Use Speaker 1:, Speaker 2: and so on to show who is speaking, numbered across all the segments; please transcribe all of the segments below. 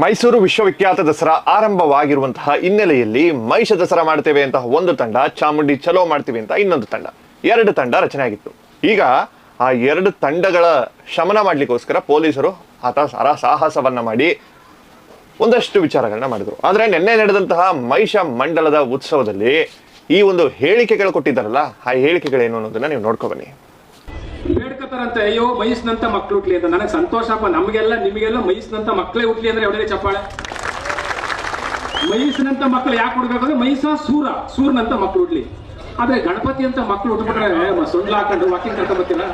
Speaker 1: ಮೈಸೂರು ವಿಶ್ವವಿಖ್ಯಾತ ದಸರಾ ಆರಂಭವಾಗಿರುವಂತಹ ಹಿನ್ನೆಲೆಯಲ್ಲಿ ಮೈಷ ದಸರಾ ಮಾಡ್ತೇವೆ ಅಂತ ಒಂದು ತಂಡ, ಚಾಮುಂಡಿ ಚಲೋ ಮಾಡ್ತೀವಿ ಅಂತ ಇನ್ನೊಂದು ತಂಡ. ಎರಡು ತಂಡ ರಚನೆ ಆಗಿತ್ತು. ಈಗ ಆ ಎರಡು ತಂಡಗಳ ಶಮನ ಮಾಡ್ಲಿಕ್ಕೋಸ್ಕರ ಪೊಲೀಸರು ಆತ ಸರ ಸಾಹಸವನ್ನ ಮಾಡಿ ಒಂದಷ್ಟು ವಿಚಾರಗಳನ್ನ ಮಾಡಿದ್ರು. ಆದ್ರೆ ನಿನ್ನೆ ನಡೆದಂತಹ ಮೈಷ ಮಂಡಲದ ಉತ್ಸವದಲ್ಲಿ ಈ ಒಂದು ಹೇಳಿಕೆಗಳು ಕೊಟ್ಟಿದ್ದಾರಲ್ಲ, ಆ ಹೇಳಿಕೆಗಳೇನು ಅನ್ನೋದನ್ನ ನೀವು ನೋಡ್ಕೊ ಬನ್ನಿ.
Speaker 2: ಬೇಡ್ಕತಾರಂತೆ ಅಯ್ಯೋ ಮೈಸ್ನಂತ ಮಕ್ಳು ಹುಟ್ಲಿ ಅಂತ. ನನಗೆ ಸಂತೋಷಪ್ಪ ನಮಗೆಲ್ಲ, ನಿಮಗೆಲ್ಲ ಮೈಸ್ನಂತ ಮಕ್ಕಳೇ ಹುಟ್ಲಿ ಅಂದ್ರೆ ಎವಡೇ ಚಪ್ಪಾಳೆ? ಮೈಸಿನಂತ ಮಕ್ಕಳು ಯಾಕೆ ಹುಡ್ಬೇಕು ಅಂದ್ರೆ ಮೈಸ ಸೂರ, ಸೂರ್ನಂತ ಮಕ್ಳು ಹುಟ್ಲಿ. ಆದ್ರೆ ಗಣಪತಿ ಅಂತ ಮಕ್ಳು ಹುಟ್ಬಿಟ್ರೆ ಸೊಂಡ್ ಸೊಂಡ್ಲ ಹಾಕೊಂಡು ವಾಕಿಂಗ್ ಕರ್ಕೊಂಡ್ ಬರ್ತೀರಾ?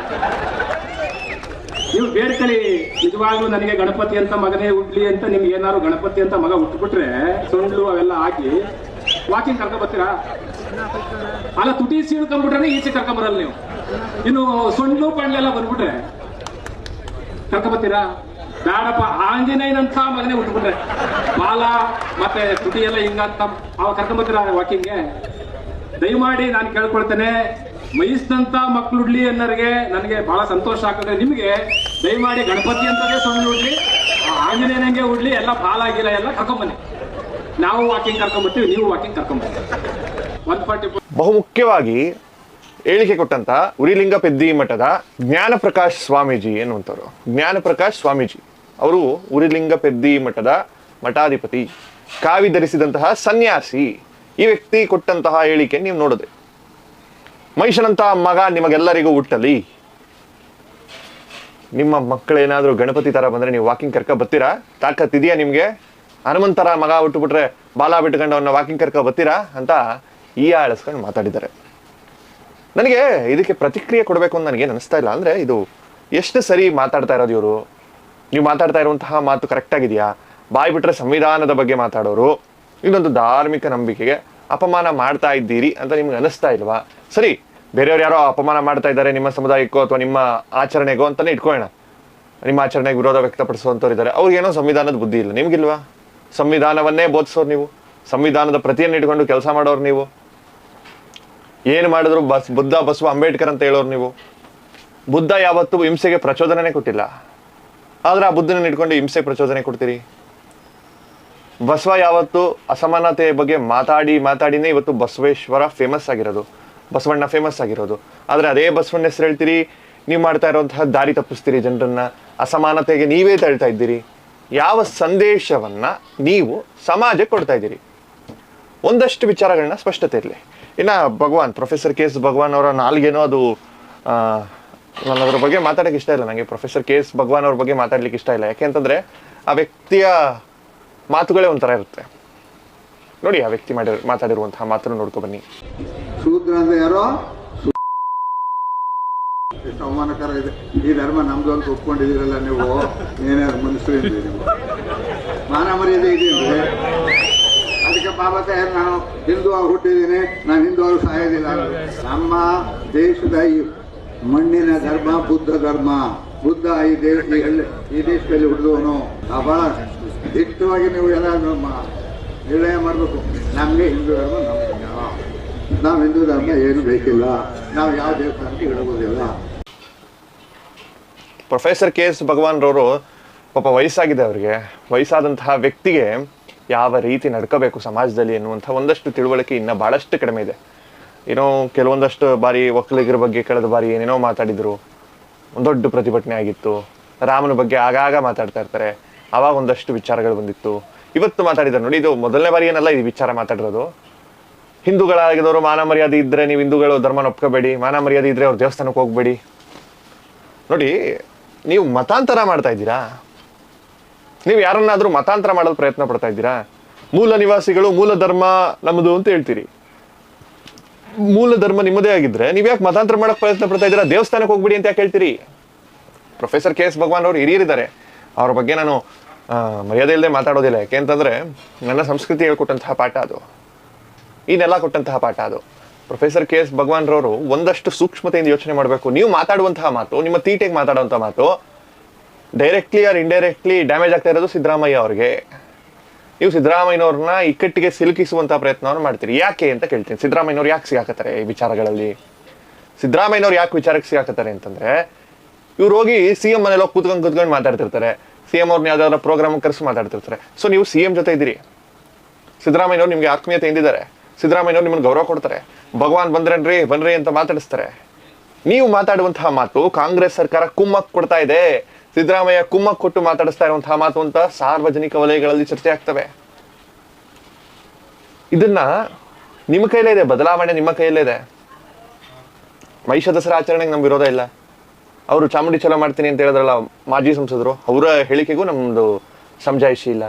Speaker 2: ನೀವು ಬೇಡ್ಕಳಿ ನಿಜವಾಗ್ಲೂ ನನಗೆ ಗಣಪತಿ ಅಂತ ಮಗನೇ ಹುಡ್ಲಿ ಅಂತ ನಿಮ್ಗೆ ಏನಾದ್ರು ಗಣಪತಿ ಅಂತ ಮಗ ಹುಟ್ಬಿಟ್ರೆ, ಸೊಂಡ್ಲು ಅವೆಲ್ಲ ಹಾಕಿ ವಾಕಿಂಗ್ ಕರ್ಕೊಂಡ್ ಬರ್ತೀರಾ? ಅಲ್ಲ, ತುಟಿ ಸೀಳ್ಕೊಂಡ್ಬಿಟ್ರೆ ಈಚೆ ಕರ್ಕೊಂಬರಲ್ಲ ನೀವು. ಇನ್ನು ಸುಳ್ಳು ಪಂಡ್ಲೆಲ್ಲ ಬಂದ್ಬಿಟ್ರೆ. ಕರ್ಕೊಬತ್ತೀರಾ? ಬೇಡಪ್ಪ ಆಂಜನೇಯನಂತ ಮಗನೇ ಹುಟ್ಟುಬಿಟ್ರೆ ಬಾಲ, ಮತ್ತೆ ತುಟಿ ಎಲ್ಲ ಹಿಂಗಂತ ಅವ ಕರ್ಕೊಂಬತ್ತೀರಾ ವಾಕಿಂಗ್ಗೆ? ದಯಮಾಡಿ ನಾನು ಕೇಳ್ಕೊಳ್ತೇನೆ ಮೈಸ್ನಂತ ಮಕ್ಳು ಉಡ್ಲಿ ಅನ್ನೋರಿಗೆ ನನಗೆ ಬಹಳ ಸಂತೋಷ ಆಗ್ತದೆ. ನಿಮಗೆ ದಯಮಾಡಿ ಗಣಪತಿ ಅಂತಲೇ ಸೊಂಡ್ಲು ಉಡ್ಲಿ ಆಂಜನೇಯನಂಗೆ ಉಡ್ಲಿ ಎಲ್ಲ ಬಾಲ ಆಗಿಲ್ಲ ಎಲ್ಲ ಕರ್ಕೊಂಬನ್ನಿ. ನಾವು ವಾಕಿಂಗ್ ಕರ್ಕೊಂಬರ್ತೀವಿ ನೀವು ವಾಕಿಂಗ್ ಕರ್ಕೊಂಬರ್ತೀವಿ
Speaker 1: ಬಹುಮುಖ್ಯವಾಗಿ ಹೇಳಿಕೆ ಕೊಟ್ಟಂತ ಉರಿಲಿಂಗ ಪೆದ್ದಿ ಮಠದ ಜ್ಞಾನ ಪ್ರಕಾಶ್ ಸ್ವಾಮೀಜಿ ಎನ್ನುವಂಥವ್ರು. ಜ್ಞಾನ ಪ್ರಕಾಶ್ ಸ್ವಾಮೀಜಿ. ಅವರು ಉರಿಲಿಂಗ ಪೆದ್ದಿ ಮಠದ ಮಠಾಧಿಪತಿ, ಕಾವಿ ಧರಿಸಿದಂತಹ ಸನ್ಯಾಸಿ. ಈ ವ್ಯಕ್ತಿ ಕೊಟ್ಟಂತಹ ಹೇಳಿಕೆ ನೀವು ನೋಡಿದ್ರಿ ಮಹಿಷನಂತಹ ಮಗ ನಿಮಗೆಲ್ಲರಿಗೂ ಹುಟ್ಟಲಿ. ನಿಮ್ಮ ಮಕ್ಕಳೇನಾದರೂ ಗಣಪತಿ ತರ ಬಂದ್ರೆ ನೀವು ವಾಕಿಂಗ್ ಕರ್ಕ ಬರ್ತೀರಾ? ತಾಕತ್ ಇದೆಯಾ ನಿಮಗೆ? ಹನುಮಂತರ ಮಗ ಹುಟ್ಟುಬಿಟ್ರೆ ಬಾಲ ಬಿಟ್ಕೊಂಡು ಅವನ್ನ ವಾಕಿಂಗ್ ಕರ್ಕ ಬರ್ತೀರಾ? ಅಂತ ಈ ಆಳಿಸ್ಕೊಂಡು ಮಾತಾಡಿದ್ದಾರೆ. ನನಗೆ ಇದಕ್ಕೆ ಪ್ರತಿಕ್ರಿಯೆ ಕೊಡಬೇಕು ಅಂತ ನನಗೆ ಅನಿಸ್ತಾ ಇಲ್ಲ. ಅಂದ್ರೆ ಇದು ಎಷ್ಟು ಸರಿ ಮಾತಾಡ್ತಾ ಇರೋದು ಇವರು? ನೀವು ಮಾತಾಡ್ತಾ ಇರುವಂತಹ ಮಾತು ಕರೆಕ್ಟ್ ಆಗಿದೆಯಾ? ಬಾಯಿ ಬಿಟ್ಟರೆ ಸಂವಿಧಾನದ ಬಗ್ಗೆ ಮಾತಾಡೋರು? ಇನ್ನೊಂದು ಧಾರ್ಮಿಕ ನಂಬಿಕೆಗೆ ಅಪಮಾನ ಮಾಡ್ತಾ ಇದ್ದೀರಿ ಅಂತ ನಿಮ್ಗೆ ಅನಿಸ್ತಾ ಇಲ್ವಾ? ಸರಿ, ಬೇರೆಯವ್ರು ಯಾರೋ ಅಪಮಾನ ಮಾಡ್ತಾ ಇದ್ದಾರೆ ನಿಮ್ಮ ಸಮುದಾಯಕ್ಕೋ ಅಥವಾ ನಿಮ್ಮ ಆಚರಣೆಗೋ ಅಂತಲೇ ಇಟ್ಕೊಳ್ಳೋಣ. ನಿಮ್ಮ ಆಚರಣೆಗೆ ವಿರೋಧ ವ್ಯಕ್ತಪಡಿಸುವಂಥವ್ರು ಇದ್ದಾರೆ. ಅವ್ರಿಗೇನೋ ಸಂವಿಧಾನದ ಬುದ್ಧಿ ಇಲ್ಲ. ನಿಮ್ಗಿಲ್ವಾ? ಸಂವಿಧಾನವನ್ನೇ ಬೋಧಿಸೋರು ನೀವು. ಸಂವಿಧಾನದ ಪ್ರತಿಯನ್ನು ಇಟ್ಕೊಂಡು ಕೆಲಸ ಮಾಡೋರು ನೀವು. ಏನು ಮಾಡಿದ್ರು ಬಸ್ ಬುದ್ಧ, ಬಸವ, ಅಂಬೇಡ್ಕರ್ ಅಂತ ಹೇಳೋರು ನೀವು? ಬುದ್ಧ ಯಾವತ್ತೂ ಹಿಂಸೆಗೆ ಪ್ರಚೋದನೆ ಕೊಟ್ಟಿಲ್ಲ. ಆದ್ರೆ ಆ ಬುದ್ಧನ ಇಟ್ಕೊಂಡು ಹಿಂಸೆ ಪ್ರಚೋದನೆ ಕೊಡ್ತೀರಿ? ಬಸವ ಯಾವತ್ತು ಅಸಮಾನತೆ ಬಗ್ಗೆ ಮಾತಾಡಿ, ಮಾತಾಡಿನೇ ಇವತ್ತು ಬಸವೇಶ್ವರ ಫೇಮಸ್ ಆಗಿರೋದು. ಬಸವಣ್ಣ ಫೇಮಸ್ ಆಗಿರೋದು. ಆದ್ರೆ ಅದೇ ಬಸವಣ್ಣ ಹೆಸರು ಹೇಳ್ತೀರಿ, ನೀವು ಮಾಡ್ತಾ ಇರುವಂತಹ ದಾರಿ ತಪ್ಪಿಸ್ತೀರಿ ಜನರನ್ನ. ಅಸಮಾನತೆಗೆ ನೀವೇ ತಳ್ತಾ ಇದ್ದೀರಿ. ಯಾವ ಸಂದೇಶವನ್ನ ನೀವು ಸಮಾಜಕ್ಕೆ ಕೊಡ್ತಾ ಇದ್ದೀರಿ? ಒಂದಷ್ಟು ವಿಚಾರಗಳನ್ನ ಸ್ಪಷ್ಟತೆ ಇರಲಿ. ಇನ್ನ Bhagwan professor K S Bhagwan ಅವರ ನಾಲ್ಗೇನೋ ಅದು ನಾನು ಅದ್ರ ಬಗ್ಗೆ ಮಾತಾಡಕ್ಕೆ ಇಷ್ಟ ಇಲ್ಲ. ನನಗೆ ಪ್ರೊಫೆಸರ್ ಕೆ ಎಸ್ ಭಗವಾನ್ ಅವ್ರ ಬಗ್ಗೆ ಮಾತಾಡ್ಲಿಕ್ಕೆ ಇಷ್ಟ ಇಲ್ಲ. ಯಾಕೆಂತಂದ್ರೆ ಆ ವ್ಯಕ್ತಿಯ ಮಾತುಗಳೇ ಒಂಥರ ಇರುತ್ತೆ. ನೋಡಿ, ಆ ವ್ಯಕ್ತಿ ಮಾಡಿ ಮಾತಾಡಿರುವಂತಹ ಮಾತನ್ನು ನೋಡ್ಕೊ ಬನ್ನಿ.
Speaker 3: ಶೂದ್ರ ಅಂದ್ರೆ ಯಾರೋ? ಎಷ್ಟು ಅವಮಾನಕರ ಇದೆ. ಈ ಧರ್ಮ ನಮ್ದು ಅಂತ ಒಪ್ಕೊಂಡಿದ್ದೀರಲ್ಲ ನೀವು? ಏನಾದ್ರು ಮನಸ್ಸು ಮಾನ ಮರ್ಯಾದೆ ಇದೆ ಬಾಬಾ ನಾನು ಹಿಂದೂ ಆಗಿ ಹುಟ್ಟಿದ್ದೀನಿ, ನಾನು ಹಿಂದೂ ಅವ್ರು ಸಾಯೋದಿಲ್ಲ. ನಮ್ಮ ದೇಶದ ಈ ಮಣ್ಣಿನ ಧರ್ಮ, ಬುದ್ಧ ಧರ್ಮ. ಬುದ್ಧ ಈ ದೇಶ ಈ ದೇಶದಲ್ಲಿ ಹುಟ್ಟಿದವನು. ಬಹಳ ದಿಟ್ಟವಾಗಿ ನೀವು ಎಲ್ಲ ನಿರ್ಣಯ ಮಾಡಬೇಕು. ನಮಗೆ ಹಿಂದೂ ಧರ್ಮ ನಮ್ಮ ನಾವು ಹಿಂದೂ ಧರ್ಮ ಏನು ಬೇಕಿಲ್ಲ. ನಾವು ಯಾವ ದೇವಸ್ಥಾನಕ್ಕೆ ಹೇಳಬಹುದಿಲ್ಲ
Speaker 1: ಪ್ರೊಫೆಸರ್ ಕೆ ಎಸ್ ಭಗವಾನ್ರವರು ಪಾಪ ವಯಸ್ಸಾಗಿದೆ ಅವರಿಗೆ. ವಯಸ್ಸಾದಂತಹ ವ್ಯಕ್ತಿಗೆ ಯಾವ ರೀತಿ ನಡ್ಕೋಬೇಕು ಸಮಾಜದಲ್ಲಿ ಎನ್ನುವಂಥ ಒಂದಷ್ಟು ತಿಳುವಳಿಕೆ ಇನ್ನು ಭಾಳಷ್ಟು ಕಡಿಮೆ ಇದೆ. ಏನೋ ಕೆಲವೊಂದಷ್ಟು ಬಾರಿ ಒಕ್ಕಲಿಗರ ಬಗ್ಗೆ ಕಳೆದ ಬಾರಿ ಏನೇನೋ ಮಾತಾಡಿದರು. ಒಂದು ದೊಡ್ಡ ಪ್ರತಿಭಟನೆ ಆಗಿತ್ತು. ರಾಮನ ಬಗ್ಗೆ ಆಗಾಗ ಮಾತಾಡ್ತಾ ಇರ್ತಾರೆ. ಅವಾಗ ಒಂದಷ್ಟು ವಿಚಾರಗಳು ಬಂದಿತ್ತು. ಇವತ್ತು ಮಾತಾಡಿದ್ದಾರೆ ನೋಡಿ, ಇದು ಮೊದಲನೇ ಬಾರಿ ಏನಲ್ಲ ಇದು ವಿಚಾರ ಮಾತಾಡಿರೋದು. ಹಿಂದೂಗಳಾಗಿದ್ದವರು ಮಾನ ಮರ್ಯಾದೆ ಇದ್ರೆ ನೀವು ಹಿಂದೂಗಳು ಧರ್ಮನ ಒಪ್ಕೋಬೇಡಿ, ಮಾನ ಮರ್ಯಾದೆ ಇದ್ರೆ ಅವ್ರ ದೇವಸ್ಥಾನಕ್ಕೆ ಹೋಗಬೇಡಿ. ನೋಡಿ, ನೀವು ಮತಾಂತರ ಮಾಡ್ತಾ ಇದ್ದೀರಾ? ನೀವು ಯಾರನ್ನಾದ್ರೂ ಮತಾಂತರ ಮಾಡಲು ಪ್ರಯತ್ನ ಪಡ್ತಾ ಇದ್ದೀರಾ? ಮೂಲ ನಿವಾಸಿಗಳು, ಮೂಲ ಧರ್ಮ ನಮ್ಮದು ಅಂತ ಹೇಳ್ತೀರಿ. ಮೂಲ ಧರ್ಮ ನಿಮ್ಮದೇ ಆಗಿದ್ರೆ ನೀವು ಯಾಕೆ ಮತಾಂತರ ಮಾಡಕ್ ಪ್ರಯತ್ನ ಪಡ್ತಾ ಇದ್ದೀರಾ? ದೇವಸ್ಥಾನಕ್ಕೆ ಹೋಗ್ಬಿಡಿ ಅಂತ ಯಾಕೆ ಹೇಳ್ತೀರಿ? ಪ್ರೊಫೆಸರ್ ಕೆ ಎಸ್ ಭಗವಾನ್ ಅವರು ಹಿರಿಯರಿದ್ದಾರೆ. ಅವ್ರ ಬಗ್ಗೆ ನಾನು ಮರ್ಯಾದೆ ಇಲ್ಲದೆ ಮಾತಾಡೋದಿಲ್ಲ. ಯಾಕೆ ಅಂತಂದ್ರೆ ನನ್ನ ಸಂಸ್ಕೃತಿ ಹೇಳ್ಕೊಟ್ಟಂತಹ ಪಾಠ ಅದು. ಇನ್ನೆಲ್ಲ ಕೊಟ್ಟಂತಹ ಪಾಠ ಅದು. ಪ್ರೊಫೆಸರ್ ಕೆ ಎಸ್ ಭಗವಾನ್ ರವರು ಒಂದಷ್ಟು ಸೂಕ್ಷ್ಮತೆಯಿಂದ ಯೋಚನೆ ಮಾಡಬೇಕು. ನೀವು ಮಾತಾಡುವಂತಹ ಮಾತು, ನಿಮ್ಮ ತೀಟೆಗೆ ಮಾತಾಡುವಂತಹ ಮಾತು ಡೈರೆಕ್ಟ್ಲಿ ಆರ್ ಇಂಡೈರೆಕ್ಟ್ಲಿ ಡ್ಯಾಮೇಜ್ ಆಗ್ತಾ ಇರೋದು ಸಿದ್ದರಾಮಯ್ಯ ಅವ್ರಿಗೆ. ನೀವು ಸಿದ್ದರಾಮಯ್ಯನವ್ರನ್ನ ಇಕ್ಕಟ್ಟಿಗೆ ಸಿಲುಕಿಸುವಂತಹ ಪ್ರಯತ್ನವನ್ನು ಮಾಡ್ತೀರಿ. ಯಾಕೆ ಅಂತ ಕೇಳ್ತೀನಿ. ಸಿದ್ದರಾಮಯ್ಯನವ್ರು ಯಾಕೆ ಸಿಗಾಕತ್ತಾರೆ ಈ ವಿಚಾರಗಳಲ್ಲಿ? ಸಿದ್ದರಾಮಯ್ಯನವ್ರು ಯಾಕೆ ವಿಚಾರಕ್ಕೆ ಸಿಗಾಕತ್ತಾರೆ ಅಂತಂದ್ರೆ, ಇವ್ರು ಹೋಗಿ ಸಿ ಎಂ ಮನೇಲಿ ಹೋಗಿ ಕೂತ್ಕೊಂಡು ಕೂತ್ಕೊಂಡು ಮಾತಾಡ್ತಿರ್ತಾರೆ. ಸಿ ಎಂ ಅವ್ರನ್ನ ಯಾವ್ದಾದ್ರು ಪ್ರೋಗ್ರಾಮ್ ಕರೆಸಿ ಮಾತಾಡ್ತಿರ್ತಾರೆ. ಸೊ ನೀವು ಸಿ ಎಂ ಜೊತೆ ಇದ್ದೀರಿ. ಸಿದ್ದರಾಮಯ್ಯನವ್ರು ನಿಮಗೆ ಆತ್ಮೀಯತೆ ಎಂದಿದ್ದಾರೆ. ಸಿದ್ದರಾಮಯ್ಯನವ್ರು ನಿಮ್ಮನ್ನು ಗೌರವ ಕೊಡ್ತಾರೆ. ಭಗವಾನ್ ಬಂದ್ರನ್ರಿ? ಬನ್ರಿ ಅಂತ ಮಾತಾಡಿಸ್ತಾರೆ. ನೀವು ಮಾತಾಡುವಂತಹ ಮಾತು ಕಾಂಗ್ರೆಸ್ ಸರ್ಕಾರ ಕುಮ್ಮಕ್ ಕೊಡ್ತಾ ಇದೆ. ಸಿದ್ದರಾಮಯ್ಯ ಕುಮ್ಮಕ್ ಕೊಟ್ಟು ಮಾತಾಡಿಸ್ತಾ ಇರುವಂತಹ ಮಾತು ಅಂತ ಸಾರ್ವಜನಿಕ ವಲಯಗಳಲ್ಲಿ ಚರ್ಚೆ ಆಗ್ತವೆ. ಇದನ್ನ ನಿಮ್ಮ ಕೈಲೇ ಇದೆ, ಬದಲಾವಣೆ ನಿಮ್ಮ ಕೈಯಲ್ಲೇ ಇದೆ. ಮಹಿಷ ದಸರಾ ಆಚರಣೆಗೆ ನಮ್ ವಿರೋಧ ಇಲ್ಲ. ಅವರು ಚಾಮುಂಡಿ ಚಲೋ ಮಾಡ್ತೀನಿ ಅಂತ ಹೇಳಿದ್ರಲ್ಲ ಮಾಜಿ ಸಂಸದರು, ಅವರ ಹೇಳಿಕೆಗೂ ನಮ್ದು ಸಮಜಾಯಿಷಿ ಇಲ್ಲ.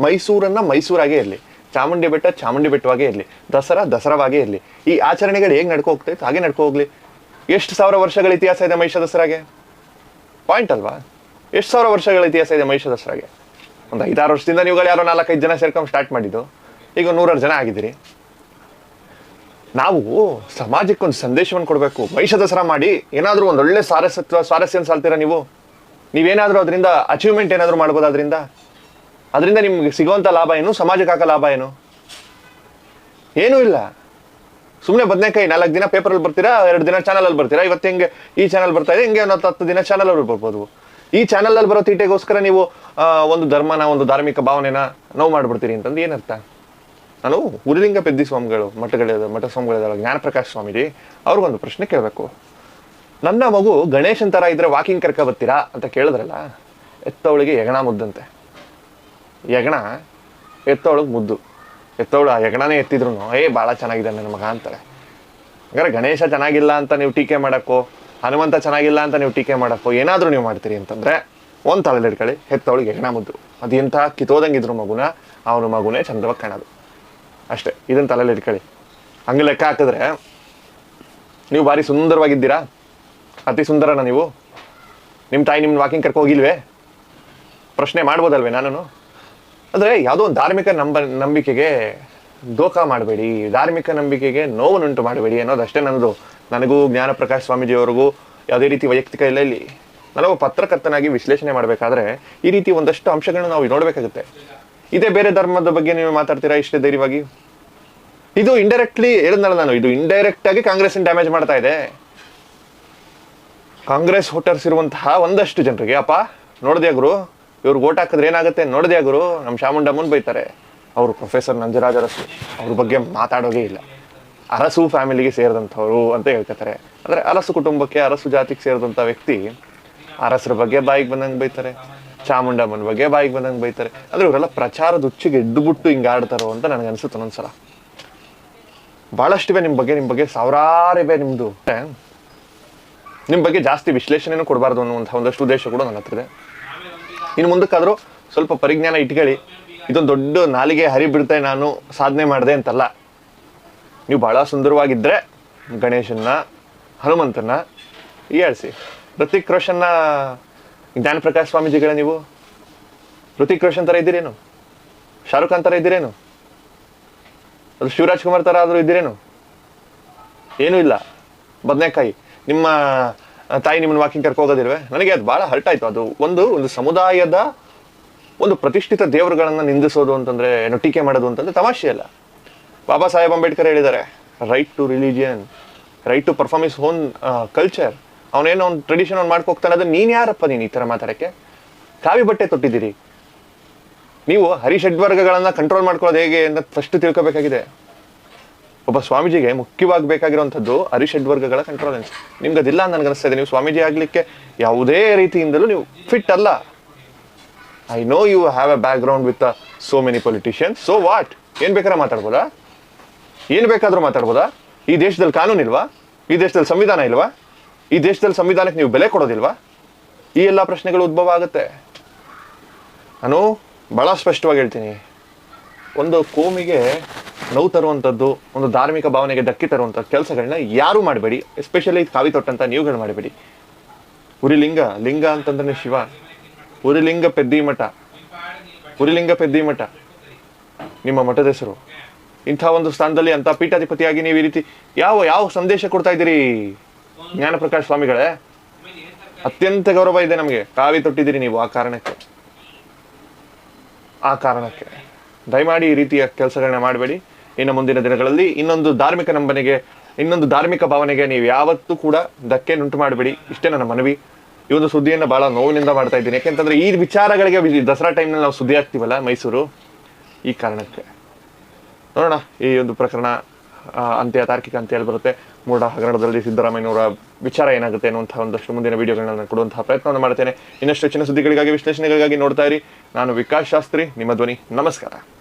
Speaker 1: ಮೈಸೂರನ್ನ ಮೈಸೂರಾಗೇ ಇರಲಿ. ಚಾಮುಂಡಿ ಬೆಟ್ಟ ಚಾಮುಂಡಿ ಬೆಟ್ಟವಾಗೇ ಇರಲಿ. ದಸರಾ ದಸರಾವಾಗೇ ಇರಲಿ. ಈ ಆಚರಣೆಗಳು ಹೇಗೆ ನಡ್ಕೊ ಹೋಗ್ತೈತೆ ಹಾಗೆ ನಡ್ಕೋ ಹೋಗ್ಲಿ. ಎಷ್ಟು ಸಾವಿರ ವರ್ಷಗಳ ಇತಿಹಾಸ ಇದೆ ಮಹಿಷ ದಸರಾಗೆ? ಪಾಯಿಂಟ್ ಅಲ್ವಾ? ಎಷ್ಟು ಸಾವಿರ ವರ್ಷಗಳ ಇತಿಹಾಸ ಇದೆ ಮಹಿಷ ದಸರಾಗೆ? ಒಂದು ಐದಾರು ವರ್ಷದಿಂದ ನೀವುಗಳು ಯಾರೋ ನಾಲ್ಕೈದು ಜನ ಸೇರ್ಕೊಂಡು ಸ್ಟಾರ್ಟ್ ಮಾಡಿದ್ದು. ಈಗ ನೂರಾರು ಜನ ಆಗಿದ್ದೀರಿ. ನಾವು ಸಮಾಜಕ್ಕೆ ಒಂದು ಸಂದೇಶವನ್ನು ಕೊಡಬೇಕು. ಮಹಿಷ ದಸರಾ ಮಾಡಿ ಏನಾದರೂ ಒಂದು ಒಳ್ಳೆ ಸ್ವಾರಸ್ಯತ್ವ ಸ್ವಾರಸ್ಯನ ಸಾಲ್ತೀರಾ ನೀವು? ನೀವೇನಾದರೂ ಅದರಿಂದ ಅಚೀವ್ಮೆಂಟ್ ಏನಾದರೂ ಮಾಡ್ಬೋದು ಅದರಿಂದ? ಅದರಿಂದ ನಿಮ್ಗೆ ಸಿಗುವಂಥ ಲಾಭ ಏನು? ಸಮಾಜಕ್ಕೆ ಹಾಕೋ ಲಾಭ ಏನು? ಏನೂ ಇಲ್ಲ. ಸುಮ್ಮನೆ ಬದನೆಕಾಯಿ ನಾಲ್ಕು ದಿನ ಪೇಪರಲ್ಲಿ ಬರ್ತೀರಾ, ಎರಡು ದಿನ ಚಾನಲಲ್ಲಿ ಬರ್ತೀರಾ? ಇವತ್ತು ಹೆಂಗೆ ಈ ಚಾನಲ್ ಬರ್ತಾ ಇದೆ, ಹಿಂಗೆ ಒಂದು ಹತ್ತು ದಿನ ಚಾನಲಲ್ಲಿ ಬರ್ಬೋದು. ಈ ಚಾನಲಲ್ಲಿ ಬರೋ ತೀಟೆಗೋಸ್ಕರ ನೀವು ಒಂದು ಧರ್ಮನ, ಒಂದು ಧಾರ್ಮಿಕ ಭಾವನೆನ ನೋವು ಮಾಡಿಬಿಡ್ತೀರಿ ಅಂತಂದು ಏನರ್ಥ ನಾನು ಉರಿಲಿಂಗ ಪೆದ್ದಿ ಸ್ವಾಮಿಗಳು ಮಠಗಳ ಮಠ ಜ್ಞಾನ ಜ್ಞಾನಪ್ರಕಾಶ್ ಸ್ವಾಮೀಜಿ, ಅವ್ರಿಗೊಂದು ಪ್ರಶ್ನೆ ಕೇಳಬೇಕು. ನನ್ನ ಮಗು ಗಣೇಶನ್ ಥರ ಇದ್ರೆ ವಾಕಿಂಗ್ ಕರ್ಕ ಬರ್ತೀರಾ ಅಂತ ಕೇಳಿದ್ರಲ್ಲ, ಎತ್ತವಳಿಗೆ ಯಗಣ ಮುದ್ದಂತೆ. ಯಗಣ ಎತ್ತವಳಿಗೆ ಮುದ್ದು. ಎತ್ತವಳು ಆ ಯಗಣನೇ ಎತ್ತಿದ್ರು ಏ ಭಾಳ ಚೆನ್ನಾಗಿದೆ ನನ್ನ ಮಗ ಅಂತಾರೆ. ಹಾಗಾದ್ರೆ ಗಣೇಶ ಚೆನ್ನಾಗಿಲ್ಲ ಅಂತ ನೀವು ಟೀಕೆ ಮಾಡೋಕ್ಕೋ, ಹನುಮಂತ ಚೆನ್ನಾಗಿಲ್ಲ ಅಂತ ನೀವು ಟೀಕೆ ಮಾಡೋಕ್ಕೋ, ಏನಾದರೂ ನೀವು ಮಾಡ್ತೀರಿ ಅಂತಂದರೆ, ಒಂದು ತಲೆಲಿ ಇಟ್ಕೊಳ್ಳಿ ಹೆತ್ತವಳಿಗೆ ಯಗಣ ಮುದ್ದು. ಅದು ಎಂಥ ಕಿತ್ತೋದಂಗಿದ್ರು ಮಗುನ, ಅವನ ಮಗುನೇ ಚಂದವಾಗಿ ಕಾಣೋದು ಅಷ್ಟೇ ಇದನ್ನು ತಲೆಯಲ್ಲಿ ಇಟ್ಕೊಳ್ಳಿ. ಹಂಗೆ ಲೆಕ್ಕ ಹಾಕಿದ್ರೆ, ನೀವು ಭಾರಿ ಸುಂದರವಾಗಿದ್ದೀರಾ? ಅತಿ ಸುಂದರನ ನೀವು? ನಿಮ್ಮ ತಾಯಿ ನಿಮ್ಮನ್ನ ವಾಕಿಂಗ್ ಕರ್ಕೋಗಿಲ್ವೇ ಪ್ರಶ್ನೆ ಮಾಡ್ಬೋದಲ್ವೇ ನಾನು ಅಂದರೆ ಯಾವುದೋ ಒಂದು ಧಾರ್ಮಿಕ ನಂಬ, ನಂಬಿಕೆಗೆ ದೋಖ ಮಾಡಬೇಡಿ, ಧಾರ್ಮಿಕ ನಂಬಿಕೆಗೆ ನೋವನ್ನುಂಟು ಮಾಡಬೇಡಿ ಅನ್ನೋದಷ್ಟೇ ನನ್ನದು. ನನಗೂ ಜ್ಞಾನಪ್ರಕಾಶ್ ಸ್ವಾಮೀಜಿಯವರಿಗೂ ಯಾವುದೇ ರೀತಿ ವೈಯಕ್ತಿಕ ಇಲ್ಲ ಇಲ್ಲಿ ನಾನೊಬ್ಬ ಪತ್ರಕರ್ತನಾಗಿ ವಿಶ್ಲೇಷಣೆ ಮಾಡಬೇಕಾದ್ರೆ ಈ ರೀತಿ ಒಂದಷ್ಟು ಅಂಶಗಳನ್ನ ನಾವು ನೋಡಬೇಕಾಗುತ್ತೆ. ಇದೇ ಬೇರೆ ಧರ್ಮದ ಬಗ್ಗೆ ನೀವು ಮಾತಾಡ್ತೀರಾ ಇಷ್ಟೇ ಧೈರ್ಯವಾಗಿ? ಇದು ಇಂಡೈರೆಕ್ಟ್ಲಿ ಹೇಳಿದ್ನಲ್ಲ ನಾನು, ಇದು ಇಂಡೈರೆಕ್ಟ್ ಆಗಿ ಕಾಂಗ್ರೆಸ್ ಡ್ಯಾಮೇಜ್ ಮಾಡ್ತಾ ಇದೆ. ಕಾಂಗ್ರೆಸ್ ವೋಟರ್ಸ್ ಇರುವಂತಹ ಒಂದಷ್ಟು ಜನರಿಗೆ, ಅಪ್ಪ, ನೋಡಿದೆ ಗುರು ಇವ್ರಿಗೆ ಓಟ್ ಹಾಕಿದ್ರೆ ಏನಾಗುತ್ತೆ? ನೋಡಿದೆ ಗುರು? ನಮ್ಮ ಚಾಮುಂಡಮ್ಮನ್ ಬೈತಾರೆ ಅವರು ಪ್ರೊಫೆಸರ್ ನಂಜರಾಜ್ ಅರಸು. ಅವ್ರ ಬಗ್ಗೆ ಮಾತಾಡೋದೇ ಇಲ್ಲ. ಅರಸು ಫ್ಯಾಮಿಲಿಗೆ ಸೇರಿದಂಥವ್ರು ಅಂತ ಹೇಳ್ಕೊತಾರೆ. ಅಂದರೆ ಅರಸು ಕುಟುಂಬಕ್ಕೆ ಅರಸು ಜಾತಿಗೆ ಸೇರಿದಂಥ ವ್ಯಕ್ತಿ ಅರಸರ ಬಗ್ಗೆ ಬಾಯಿಗೆ ಬಂದಂಗೆ ಬೈತಾರೆ. ಚಾಮುಂಡಮ್ಮನ ಬಗ್ಗೆ ಬಾಯಿಗೆ ಬಂದಂಗೆ ಬೈತಾರೆ. ಆದರೆ ಇವರೆಲ್ಲ ಪ್ರಚಾರದ ಉಚ್ಚಿಗೆ ಎದ್ದುಬಿಟ್ಟು ಹಿಂಗೆ ಆಡ್ತಾರೋ ಅಂತ ನನಗೆ ಅನಿಸುತ್ತೆ ಒಂದೊಂದ್ಸಲ. ಭಾಳಷ್ಟಿವೆ ನಿಮ್ಮ ಬಗ್ಗೆ ನಿಮ್ಮ ಬಗ್ಗೆ ಸಾವಿರಾರು ಇವೆ ನಿಮ್ಮದು ನಿಮ್ಮ ಬಗ್ಗೆ ಜಾಸ್ತಿ ವಿಶ್ಲೇಷಣೆನೂ ಕೊಡಬಾರ್ದು ಅನ್ನುವಂಥ ಒಂದಷ್ಟು ಉದ್ದೇಶ ಕೂಡ ನನ್ನ ಹತ್ರ ಇದೆ. ಇನ್ನು ಮುಂದಕ್ಕಾದರೂ ಸ್ವಲ್ಪ ಪರಿಜ್ಞಾನ ಇಟ್ಕೊಳ್ಳಿ. ಇದೊಂದು ದೊಡ್ಡ ನಾಲಿಗೆ ಹರಿ ಬಿಡ್ತಾ ನಾನು ಸಾಧನೆ ಮಾಡಿದೆ ಅಂತಲ್ಲ. ನೀವು ಭಾಳ ಸುಂದರವಾಗಿದ್ದರೆ ಗಣೇಶನ್ನ ಹನುಮಂತನ ಹೇಳ್ಸಿ ಋತಿಕ್ ರೋಷನ್ನ ಜ್ಞಾನಪ್ರಕಾಶ್ ಸ್ವಾಮೀಜಿಗಳ ನೀವು? ಋತಿಕ್ ರೋಷನ್ ಥರ ಇದ್ದೀರೇನು? ಶಾರುಖ್ ಖಾನ್ ಥರ ಇದ್ದೀರೇನು? ಅದು ಶಿವರಾಜ್ ಕುಮಾರ್ ಥರ ಆದರೂ ಇದ್ದೀರೇನು? ಏನೂ ಇಲ್ಲ. ಬದನೆಕಾಯಿ. ನಿಮ್ಮ ತಾಯಿ ನಿಮ್ಮನ್ನು ವಾಕಿಂಗ್ ಕರ್ಕೊ ಹೋಗೋದಿಲ್ವೇ ನನಗೆ ಅದು ಭಾಳ ಹರ್ಟ್ ಆಯ್ತು. ಅದು ಒಂದು ಒಂದು ಸಮುದಾಯದ ಒಂದು ಪ್ರತಿಷ್ಠಿತ ದೇವರುಗಳನ್ನ ನಿಂದಿಸೋದು ಅಂತಂದ್ರೆ, ಏನು ಟೀಕೆ ಮಾಡೋದು ಅಂತಂದ್ರೆ ತಮಾಷೆ ಅಲ್ಲ. ಬಾಬಾ ಸಾಹೇಬ್ ಅಂಬೇಡ್ಕರ್ ಹೇಳಿದ್ದಾರೆ right to religion right to perform is own culture ಅವನೇನೋ ಒಂದು ಟ್ರೆಡಿಷನ್ ಅವ್ನು ಮಾಡ್ಕೋಗ್ತಾನೆ ಅದು ನೀನು ಯಾರಪ್ಪ ನೀನು ಈ ಥರ ಮಾತಾಡಕ್ಕೆ? ಕಾವಿ ಬಟ್ಟೆ ತೊಟ್ಟಿದ್ದೀರಿ. ನೀವು ಹರಿಷಡ್ವರ್ಗಗಳನ್ನು ಕಂಟ್ರೋಲ್ ಮಾಡ್ಕೊಳ್ಳೋದು ಹೇಗೆ ಅಂತ ಫಸ್ಟ್ ತಿಳ್ಕೊಬೇಕಾಗಿದೆ. ಒಬ್ಬ ಸ್ವಾಮೀಜಿಗೆ ಮುಖ್ಯವಾಗಿ ಬೇಕಾಗಿರುವಂಥದ್ದು ಹರಿಷಡ್ವರ್ಗಗಳ ಕಂಟ್ರೋಲೆನ್ಸ್ ನಿಮ್ಗೆ ಅದಿಲ್ಲ ಅಂತ ನನಗೆ ಇದೆ. ನೀವು ಸ್ವಾಮೀಜಿ ಆಗ್ಲಿಕ್ಕೆ ಯಾವುದೇ ರೀತಿಯಿಂದಲೂ ನೀವು ಫಿಟ್ ಅಲ್ಲ. I know you have a background with so many politicians so what ಏನ್ ಬೇಕಾದ್ರೆ ಮಾತಾಡ್ಬೋದಾ? ಏನ್ ಬೇಕಾದ್ರೂ ಮಾತಾಡ್ಬೋದಾ? ಈ ದೇಶದಲ್ಲಿ ಕಾನೂನು ಇಲ್ವಾ? ಈ ದೇಶದಲ್ಲಿ ಸಂವಿಧಾನ ಇಲ್ವಾ? ಈ ದೇಶದಲ್ಲಿ ಸಂವಿಧಾನಕ್ಕೆ ನೀವು ಬೆಲೆ ಕೊಡೋದಿಲ್ವಾ? ಈ ಎಲ್ಲ ಪ್ರಶ್ನೆಗಳು ಉದ್ಭವ ಆಗುತ್ತೆ. ನಾನು ಬಹಳ ಸ್ಪಷ್ಟವಾಗಿ ಹೇಳ್ತೀನಿ. ಒಂದು ಕೋಮಿಗೆ ನೋವು ತರುವಂಥದ್ದು, ಒಂದು ಧಾರ್ಮಿಕ ಭಾವನೆಗೆ ಧಕ್ಕೆ ತರುವಂಥ ಕೆಲಸಗಳನ್ನ ಯಾರು ಮಾಡಬೇಡಿ. ಎಸ್ಪೆಷಲಿ ಕಾವಿ ತೊಟ್ಟಂತ ನೀವುಗಳು ಮಾಡಬೇಡಿ. ಉರಿಲಿಂಗ, ಲಿಂಗ ಅಂತಂದ್ರೆ ಶಿವ. ಉರಿಲಿಂಗ ಪೆದ್ದಿ ಮಠ. ಉರಿಲಿಂಗ ಪೆದ್ದಿ ಮಠ. ನಿಮ್ಮ ಮಠದ ಹೆಸರು. ಇಂಥ ಒಂದು ಸ್ಥಾನದಲ್ಲಿ ಅಂತ ಪೀಠಾಧಿಪತಿಯಾಗಿ ನೀವು ಈ ರೀತಿ ಯಾವ ಯಾವ ಸಂದೇಶ ಕೊಡ್ತಾ ಇದ್ದೀರಿ? ಜ್ಞಾನಪ್ರಕಾಶ್ ಸ್ವಾಮಿಗಳೇ. ಅತ್ಯಂತ ಗೌರವ ಇದೆ ನಮಗೆ. ಕಾವಿ ತೊಟ್ಟಿದ್ದೀರಿ ನೀವು ಆ ಕಾರಣಕ್ಕೆ. ಆ ಕಾರಣಕ್ಕೆ. ದಯಮಾಡಿ ಈ ರೀತಿಯ ಕೆಲಸಗಳನ್ನ ಮಾಡಬೇಡಿ. ಇನ್ನು ಮುಂದಿನ ದಿನಗಳಲ್ಲಿ ಇನ್ನೊಂದು ಧಾರ್ಮಿಕ ನಂಬನೆಗೆ, ಇನ್ನೊಂದು ಧಾರ್ಮಿಕ ಭಾವನೆಗೆ ನೀವು ಯಾವತ್ತೂ ಕೂಡ ಧಕ್ಕೆ ಉಂಟು ಮಾಡಬೇಡಿ. ಇಷ್ಟೇ ನನ್ನ ಮನವಿ. ಈ ಒಂದು ಸುದ್ದಿಯನ್ನು ಬಹಳ ನೋವಿನಿಂದ ಮಾಡ್ತಾ ಇದ್ದೀನಿ. ಯಾಕೆಂತಂದ್ರೆ ಈ ವಿಚಾರಗಳಿಗೆ ದಸರಾ ಟೈಮ್ನಲ್ಲಿ ನಾವು ಸುದ್ದಿ ಆಗ್ತೀವಲ್ಲ ಮೈಸೂರು? ಈ ಕಾರಣಕ್ಕೆ. ನೋಡೋಣ, ಈ ಒಂದು ಪ್ರಕರಣ ಅಂತ್ಯ, ತಾರ್ಕಿಕ ಅಂತ ಹೇಳಿ ಬರುತ್ತೆ? ಮೂಡ ಹಗರಣದಲ್ಲಿ ಸಿದ್ದರಾಮಯ್ಯನವರ ವಿಚಾರ ಏನಾಗುತ್ತೆ ಅನ್ನುವಂಥ ಒಂದಷ್ಟು ಮುಂದಿನ ವಿಡಿಯೋಗಳನ್ನ ನಾನು ಕೊಡುವಂತಹ ಪ್ರಯತ್ನವನ್ನು ಮಾಡ್ತೇನೆ. ಇನ್ನಷ್ಟು ಹೆಚ್ಚಿನ ಸುದ್ದಿಗಳಿಗಾಗಿ, ವಿಶ್ಲೇಷಣೆಗಳಿಗಾಗಿ ನೋಡ್ತಾ ಇರಿ. ನಾನು ವಿಕಾಸ್ ಶಾಸ್ತ್ರಿ, ನಿಮ್ಮ ಧ್ವನಿ. ನಮಸ್ಕಾರ.